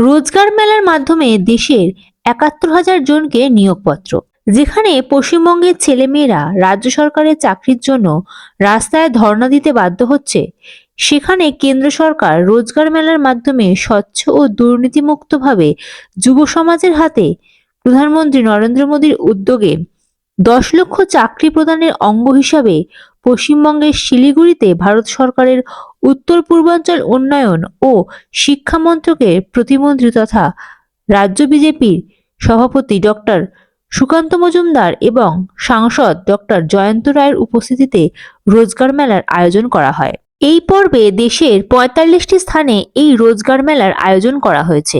রোজগার মেলার মাধ্যমে দেশের একাত্তর হাজার জনকে নিয়োগপত্র, যেখানে পশ্চিমবঙ্গের ছেলেমেয়েরা রাজ্য সরকারের চাকরির জন্য রাস্তায় ধর্ণা দিতে বাধ্য হচ্ছে, সেখানে কেন্দ্র সরকার রোজগার মেলার মাধ্যমে স্বচ্ছ ও দুর্নীতিমুক্তভাবে যুব সমাজের হাতে প্রধানমন্ত্রী নরেন্দ্র মোদীর উদ্যোগে দশ লক্ষ চাকরি প্রদানের অঙ্গ হিসাবে পশ্চিমবঙ্গের শিলিগুড়িতে ভারত সরকারের উত্তর পূর্বাঞ্চল উন্নয়ন ও শিক্ষা মন্ত্রকের প্রতিমন্ত্রী তথা রাজ্য বিজেপির সভাপতি ডক্টর সুকান্ত মজুমদার এবং সাংসদ ডক্টর জয়ন্ত রায়ের উপস্থিতিতে রোজগার মেলার আয়োজন করা হয়। এই পর্বে দেশের পঁয়তাল্লিশটি স্থানে এই রোজগার মেলার আয়োজন করা হয়েছে।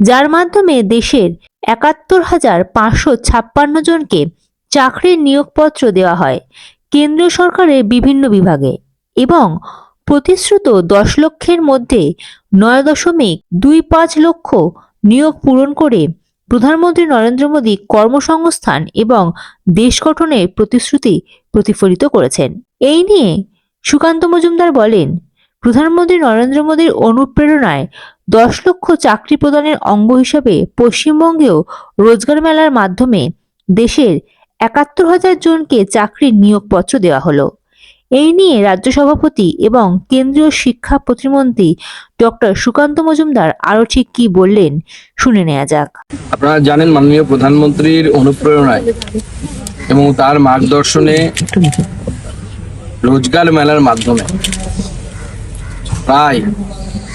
যার মাধ্যমে দেশের একাত্তর হাজার পাঁচশো ছাপ্পান্ন জনকে চাকরির নিয়োগপত্র দেওয়া হয় কেন্দ্রীয় সরকারের বিভিন্ন বিভাগে এবং প্রতিশ্রুত দশ লক্ষের মধ্যে নয় দশমিক দুই পাঁচ লক্ষ নিয়োগ পূরণ করে প্রধানমন্ত্রী নরেন্দ্র মোদী কর্মসংস্থান এবং দেশ গঠনের প্রতিশ্রুতি প্রতিফলিত করেছেন। এই নিয়ে সুকান্ত মজুমদার বলেন, প্রধানমন্ত্রী নরেন্দ্র মোদীর অনুপ্রেরণায় দশ লক্ষ চাকরি প্রদানের অঙ্গ হিসাবে পশ্চিমবঙ্গেও রোজগার মেলার মাধ্যমে দেশের একাত্তর হাজার জনকে চাকরির নিয়োগপত্র দেওয়া হলো। এই নিয়ে রাজ্য সভাপতি এবং কেন্দ্রীয় শিক্ষা প্রতিমন্ত্রী ডক্টর সুকান্ত মজুমদার আরও ঠিক কি বললেন শুনে নেওয়া যাক। আপনারা জানেন মাননীয় প্রধানমন্ত্রীর অনুপ্রেরণায় এবং তার মার্গদর্শনে রোজগার মেলার মাধ্যমে প্রায়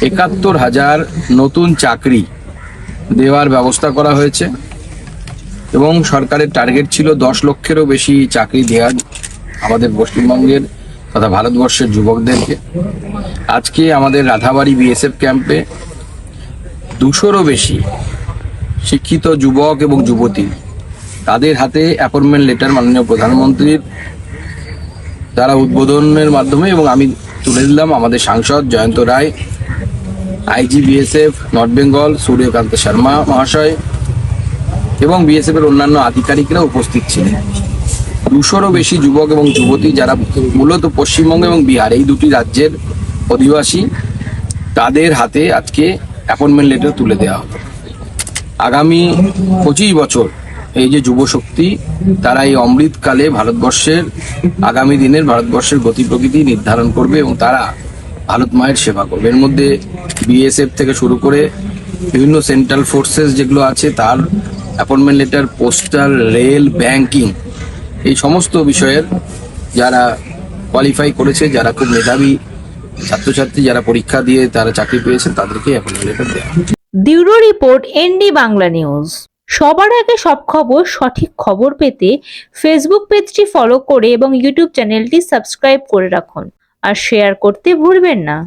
একাত্তর হাজার নতুন চাকরি দেওয়ার ব্যবস্থা করা হয়েছে। এবং সরকারের টার্গেট ছিল দশ লক্ষেরও বেশি চাকরি দেওয়ার আমাদের পশ্চিমবঙ্গের তথা ভারতবর্ষের যুবকদেরকে। আজকে আমাদের রাধাবাড়ি বিএসএফ ক্যাম্পে দুশোরও বেশি শিক্ষিত যুবক এবং যুবতী তাদের হাতে অ্যাপয়েন্টমেন্ট লেটার মাননীয় প্রধানমন্ত্রীর দ্বারা উদ্বোধনের মাধ্যমে এবং আমি তুলে দিলাম আমাদের সাংসদ Jayanta Roy IG BSF north Bengal Suryakanta Sharma মহাশয় এবং বিএসএফ এর অন্যান্য আধিকারিকরা উপস্থিত ছিলেন। দুশোরও বেশি যুবক এবং যুবতী যারা মূলত পশ্চিমবঙ্গ এবং বিহার, এই দুটি রাজ্যের অধিবাসী, তাদের হাতে আজকে অ্যাপয়েন্টমেন্ট লেটার তুলে দেওয়া হলো আগামী পঁচিশ বছর এই যে যুব শক্তি, তারা এই অমৃতকালে ভারতবর্ষের, আগামী দিনের ভারতবর্ষের গতি প্রকৃতি নির্ধারণ করবে এবং তারা ভারত মায়ের সেবা করবে। এর মধ্যে বিএসএফ থেকে শুরু করে বিভিন্ন সেন্ট্রাল ফোর্সেস যেগুলো আছে, তার appointment letter, postal, rail, banking এই সমস্ত বিষয়ের যারা কোয়ালিফাই করেছে, যারা খুব মেধাবী ছাত্রছাত্রী, যারা পরীক্ষা দিয়ে তারা চাকরি পেয়েছেন তাদেরকে appointment letter. Bureau report, ND Bangla news. সবার আগে সব খবর, সঠিক খবর পেতে ফেসবুক পেজটি ফলো করে এবং ইউটিউব চ্যানেলটি সাবস্ক্রাইব করে রাখুন। আর শেয়ার করতে ভুলবেন না।